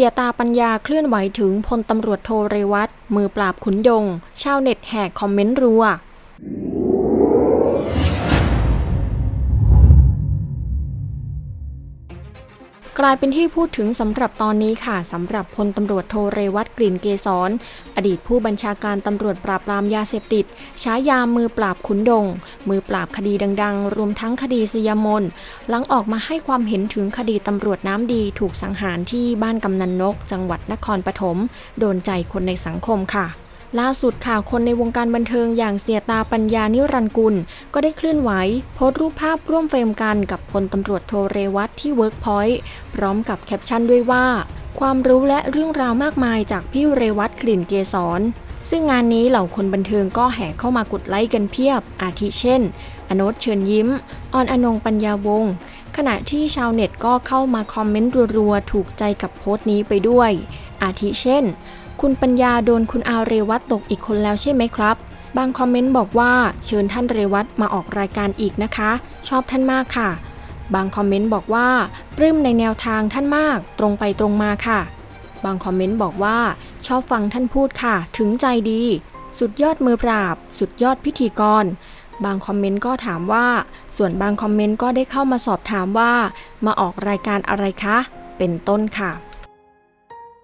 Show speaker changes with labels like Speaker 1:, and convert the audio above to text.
Speaker 1: สียตาปัญญาเคลื่อนไหวถึงพลตำรวจโทเรวัตมือปราบขุนยง ชาวเน็ตแหกคอมเมนต์รัว กลายเป็นที่พูดถึงสำหรับตอนนี้ค่ะสำหรับพลตำรวจโทเรวัตกลิ่นเกษรอดีตผู้บัญชาการตำรวจปราบปรามยาเสพติดฉายามือปราบขุนดง มือปราบคดีดังๆ รวมทั้งคดีสยามนหลังออกมาให้ความเห็นถึงคดีตำรวจน้ำดีถูกสังหารที่บ้านกำนันนก จังหวัดนครปฐมโดนใจคนในสังคมค่ะ ล่าสุดค่ะคนในวงการบันเทิงอย่างเสียตาปัญญานิรันกุล ก็ได้เคลื่อนไหว โพสต์รูปภาพร่วมเฟรมกันกับพลตำรวจโทเรวัตที่เวิร์กพอยต์พร้อมกับแคปชั่นด้วยว่า ความรู้และเรื่องราวมากมายจากพี่เรวัตกลิ่นเกษรซึ่งงานนี้เหล่าคนบันเทิงก็แห่เข้ามากดไลค์กันเพียบ อาทิเช่นอโนตเชิญยิ้ม ออนอนงปัญญาวงศ์ขณะที่ชาวเน็ตก็เข้ามาคอมเมนต์รัวๆ ถูกใจกับโพสต์นี้ไปด้วย อาทิเช่น คุณปัญญาโดนคุณอาเรวัตตกอีกคนแล้วใช่ไหมครับ บางคอมเมนต์บอกว่าเชิญท่านเรวัตมาออกรายการอีกนะคะ ชอบท่านมากค่ะ บางคอมเมนต์บอกว่าปลื้มในแนวทางท่านมาก ตรงไปตรงมาค่ะ บางคอมเมนต์บอกว่า ชอบฟังท่านพูดค่ะ ถึงใจดี สุดยอดมือปราบ สุดยอดพิธีกร บางคอมเมนต์ก็ถามว่า ส่วนบางคอมเมนต์ก็ได้เข้ามาสอบถามว่า มาออกรายการอะไรคะ เป็นต้นค่ะ